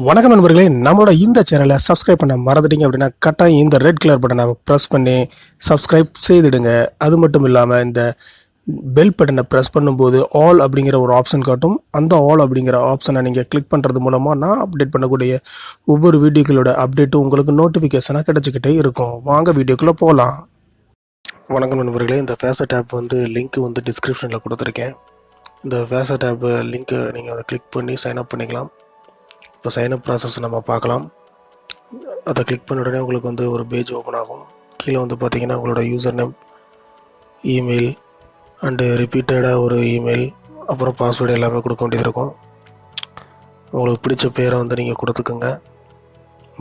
வணக்கம் நண்பர்களே நம்மளோட இந்த சேனலை சப்ஸ்கிரைப் பண்ண மறந்துட்டீங்க அப்படின்னா கட்டாயம் இந்த ரெட் கலர் பட்டனை ப்ரெஸ் பண்ணி சப்ஸ்கிரைப் செய்திடுங்க. அது மட்டும் இல்லாமல் இந்த பெல் பட்டனை ப்ரெஸ் பண்ணும்போது ஆல் அப்படிங்கிற ஒரு ஆப்ஷன் காட்டும். அந்த ஆல் அப்படிங்கிற ஆப்ஷனை நீங்கள் கிளிக் பண்ணுறது மூலமாக நான் அப்டேட் பண்ணக்கூடிய ஒவ்வொரு வீடியோக்களோட அப்டேட்டும் உங்களுக்கு நோட்டிஃபிகேஷனாக கிடச்சிக்கிட்டே இருக்கும். வாங்க வீடியோக்குள்ளே போகலாம் வணக்கம் நண்பர்களே இந்த ஃபேசட் ஆப் வந்து லிங்க் வந்து டிஸ்கிரிப்ஷனில் கொடுத்துருக்கேன். இந்த ஃபேசட் ஆப் லிங்க்கை நீங்கள் அதை கிளிக் பண்ணி சைன் அப் பண்ணிக்கலாம். இப்போ சைனப் ப்ராசஸ் நம்ம பார்க்கலாம். அதை கிளிக் பண்ண உடனே உங்களுக்கு வந்து ஒரு பேஜ் ஓப்பன் ஆகும். கீழே வந்து பார்த்தீங்கன்னா உங்களோட யூசர் நேம் இமெயில் அண்டு ரிப்பீட்டடாக ஒரு இமெயில் அப்புறம் பாஸ்வேர்டு எல்லாமே கொடுக்க வேண்டியது இருக்கும். உங்களுக்கு பிடிச்ச பேரை வந்து நீங்கள் கொடுத்துக்குங்க.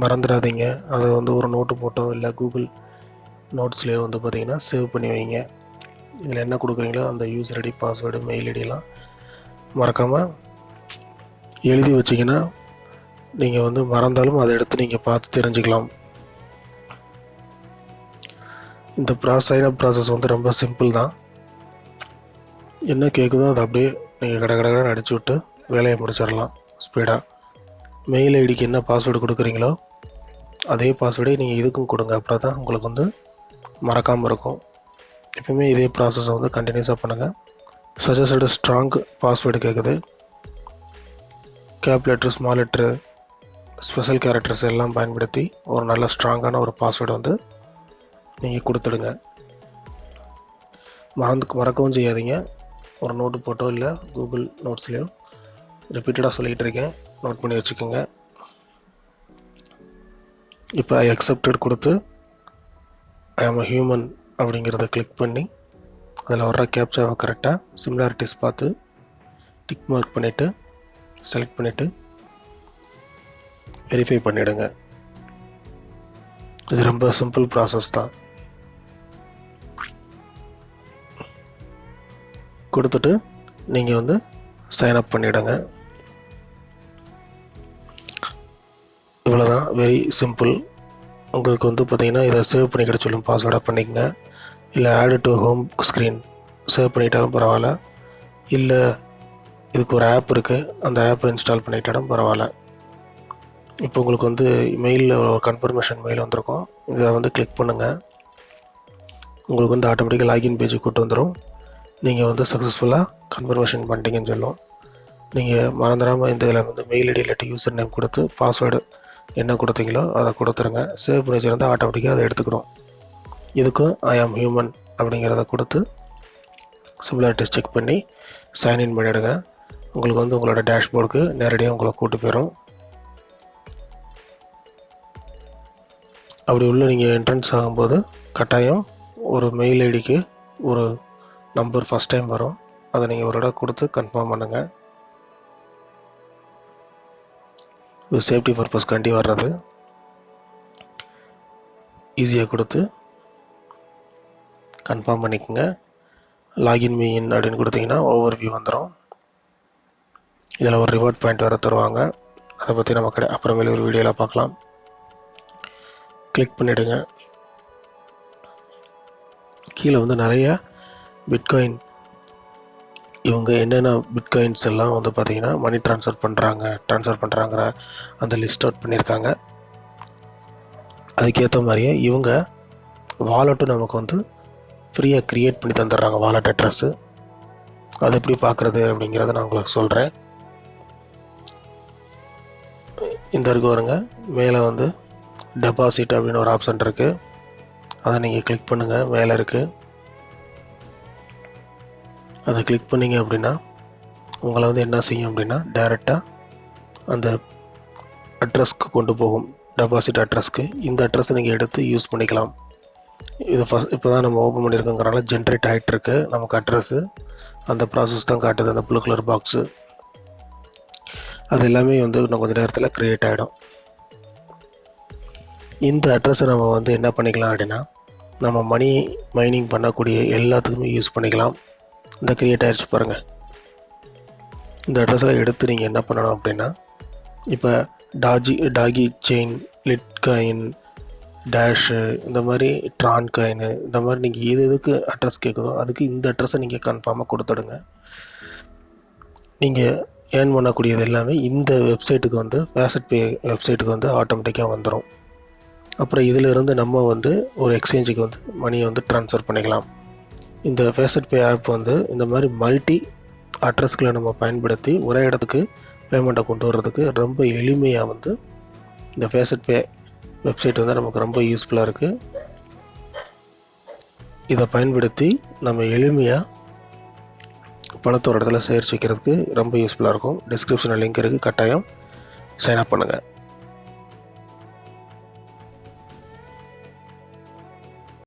மறந்துடாதீங்க. அதை வந்து ஒரு நோட்டு போட்டோ இல்லை கூகுள் நோட்ஸ்லேயோ வந்து பார்த்தீங்கன்னா சேவ் பண்ணி வைங்க. இதில் என்ன கொடுக்குறீங்களோ அந்த யூசர் ஐடி பாஸ்வேர்டு மெயில் ஐடியெலாம் மறக்காமல் எழுதி வச்சிங்கன்னா நீங்கள் வந்து மறந்தாலும் அதை எடுத்து நீங்கள் பார்த்து தெரிஞ்சுக்கலாம். இந்த ப்ரா சைனப் ப்ராசஸ் வந்து ரொம்ப சிம்பிள் தான். என்ன கேட்குதோ அதை அப்படியே நீங்கள் கடை கடை அடிச்சு விட்டு வேலையை முடிச்சிடலாம் ஸ்பீடாக மெயில் ஐடிக்கு என்ன பாஸ்வேர்டு கொடுக்குறீங்களோ அதே பாஸ்வேர்டே நீங்கள் இதுக்கும் கொடுங்க. அப்புறம் தான் உங்களுக்கு வந்து மறக்காமல் இருக்கும். எப்பவுமே இதே ப்ராசஸை வந்து கண்டினியூஸாக பண்ணுங்கள் சஜஸ்டட் ஸ்ட்ராங் பாஸ்வேர்டு கேட்குது cap letter small letter special characters எல்லாம் பயன்படுத்தி ஒரு நல்ல ஸ்ட்ராங்கான ஒரு பாஸ்வேர்டு வந்து நீங்கள் கொடுத்துடுங்க. மறந்து மறக்கவும் செய்யாதீங்க. ஒரு நோட்டு போட்டோ இல்லை கூகுள் நோட்ஸ்லேயோ ரிப்பீட்டடாக சொல்லிகிட்டு இருக்கேன். நோட் பண்ணி வச்சுக்கோங்க. இப்போ ஐ அக்செப்டட் கொடுத்து ஐ ஆம் அ ஹியூமன் அப்படிங்கிறத கிளிக் பண்ணி அதில் வர்ற கேப்சாவை கரெக்டாக சிமிலாரிட்டிஸ் பார்த்து டிக் மார்க் பண்ணிவிட்டு செலக்ட் பண்ணிவிட்டு வெரிஃபை பண்ணிவிடுங்க இது ரொம்ப சிம்பிள் ப்ராசஸ் தான். கொடுத்துட்டு நீங்கள் வந்து சைன் அப் பண்ணிவிடுங்க இவ்வளோதான் வெரி சிம்பிள் உங்களுக்கு வந்து பார்த்தீங்கன்னா இதை சேவ் பண்ணிக்கிட சொல்லும் பாஸ்வேர்டாக பண்ணிக்கங்க. இல்லை add to home screen save பண்ணிட்டாலும் பரவாயில்ல. இல்லை இதுக்கு ஒரு ஆப் இருக்குது அந்த ஆப்பை இன்ஸ்டால் பண்ணிட்டாலும் பரவாயில்ல. இப்போ உங்களுக்கு வந்து மெயிலில் ஒரு கன்ஃபர்மேஷன் மெயில் வந்திருக்கும். இதை வந்து கிளிக் பண்ணுங்கள் உங்களுக்கு வந்து ஆட்டோமேட்டிக்காக லாகின் பேஜ் கூட்டு வந்துடும் நீங்கள் வந்து சக்ஸஸ்ஃபுல்லாக கன்ஃபர்மேஷன் பண்ணிட்டீங்கன்னு சொல்லும். நீங்கள் மறந்துடாமல் இந்த இதில் வந்து மெயில் ஐடி இல்லாட்டி யூசர் நேம் கொடுத்து பாஸ்வேர்டு என்ன கொடுத்தீங்களோ அதை கொடுத்துருங்க. சேவ் பண்ணி வச்சுருந்தால் ஆட்டோமேட்டிக்காக அதை எடுத்துக்கிறோம் இதுக்கும் ஐ ஆம் ஹியூமன் அப்படிங்கிறத கொடுத்து சிமிலாரிட்டிஸ் செக் பண்ணி சைன்இன் பண்ணிவிடுங்க உங்களுக்கு வந்து உங்களோட டேஷ்போர்டுக்கு நேரடியாக உங்களை கூட்டு போயிடும் அப்படி உள்ளே நீங்கள் என்ட்ரன்ஸ் ஆகும்போது கட்டாயம் ஒரு மெயில் ஐடிக்கு ஒரு நம்பர் ஃபஸ்ட் டைம் வரும். அதை நீங்கள் ஒரு இடம் கொடுத்து கன்ஃபார்ம் பண்ணுங்கள் இது சேஃப்டி பர்பஸ்க்காண்டி வர்றது. ஈஸியாக கொடுத்து கன்ஃபார்ம் பண்ணிக்கோங்க. லாகின் மீன் அப்படின்னு கொடுத்தீங்கன்னா ஓவர் வியூ வந்துடும் இதில் ஒரு ரிவார்ட் பாயிண்ட் வேறு தருவாங்க. அதை பற்றி நம்ம கடை அப்புறமேலே ஒரு வீடியோவில் பார்க்கலாம். கிளிக் பண்ணிவிடுங்க கீழே வந்து நிறைய பிட்காயின் இவங்க என்னென்ன பிட்காயின்ஸ் எல்லாம் வந்து பார்த்திங்கன்னா மணி ட்ரான்ஸ்ஃபர் பண்ணுறாங்க ட்ரான்ஸ்ஃபர் பண்ணுறாங்கிற அந்த லிஸ்ட் அவுட் பண்ணியிருக்காங்க. அதுக்கேற்ற மாதிரியே இவங்க வாலெட்டும் நமக்கு வந்து ஃப்ரீயாக க்ரியேட் பண்ணி தந்துடுறாங்க வாலெட் அட்ரஸ்ஸு அது எப்படி பார்க்குறது அப்படிங்கிறத நான் உங்களுக்கு சொல்கிறேன் இந்த இருக்கு வருங்க மேலே வந்து டெபாசிட் அப்படின்னு ஒரு ஆப்ஷன் இருக்குது அதை நீங்கள் கிளிக் பண்ணுங்கள் மேலே இருக்குது அதை கிளிக் பண்ணிங்க அப்படின்னா உங்களை வந்து என்ன செய்யும் அப்படின்னா டைரெக்டாக அந்த அட்ரஸ்க்கு கொண்டு போகும். டெபாசிட் அட்ரஸ்க்கு இந்த அட்ரஸை நீங்கள் எடுத்து யூஸ் பண்ணிக்கலாம். இது ஃபஸ்ட் இப்போ தான் நம்ம ஓப்பன் பண்ணியிருக்கோங்கிறனால ஜென்ரேட் ஆகிட்டுருக்கு நமக்கு அட்ரஸ்ஸு அந்த ப்ராசஸ் தான் காட்டுது அந்த ப்ளூ கலர் பாக்ஸு அது எல்லாமே வந்து இன்னும் கொஞ்சம் நேரத்தில் க்ரியேட் ஆகிடும் இந்த அட்ரஸை நம்ம வந்து என்ன பண்ணிக்கலாம் அப்படின்னா நம்ம மணி மைனிங் பண்ணக்கூடிய எல்லாத்துக்குமே யூஸ் பண்ணிக்கலாம். இந்த க்ரியேட் ஆயிடுச்சு பாருங்கள் இந்த அட்ரஸில் எடுத்து நீங்கள் என்ன பண்ணணும் அப்படின்னா இப்போ டாஜி டாகி செயின் லிட் காயின் டேஷு இந்த மாதிரி ட்ரான் காயின் இந்த மாதிரி நீங்கள் எது எதுக்கு அட்ரஸ் கேட்குதோ அதுக்கு இந்த அட்ரஸை நீங்கள் கன்ஃபார்மாக கொடுத்துடுங்க. நீங்கள் ஏர்ன் பண்ணக்கூடியது எல்லாமே இந்த வெப்சைட்டுக்கு வந்து ஃபேசட் பே வெப்சைட்டுக்கு வந்து ஆட்டோமேட்டிக்காக வந்துடும் அப்புறம் இதிலிருந்து நம்ம வந்து ஒரு எக்ஸ்சேஞ்சுக்கு வந்து மணியை வந்து ட்ரான்ஸ்ஃபர் பண்ணிக்கலாம். இந்த ஃபேசட் பே ஆப் வந்து இந்த மாதிரி மல்டி அட்ரஸ்களை நம்ம பயன்படுத்தி ஒரே இடத்துக்கு பேமெண்ட்டை கொண்டு வர்றதுக்கு ரொம்ப எளிமையாக வந்து இந்த ஃபேசட் பே வெப்சைட் வந்து நமக்கு ரொம்ப யூஸ்ஃபுல்லாக இருக்குது இதை பயன்படுத்தி நம்ம எளிமையாக பணத்தை ஒரு இடத்துல சேகரிச்சு வைக்கிறதுக்கு ரொம்ப யூஸ்ஃபுல்லாக இருக்கும். டிஸ்கிரிப்ஷனில் லிங்க் இருக்குது கட்டாயம் சைன் அப் பண்ணுங்கள்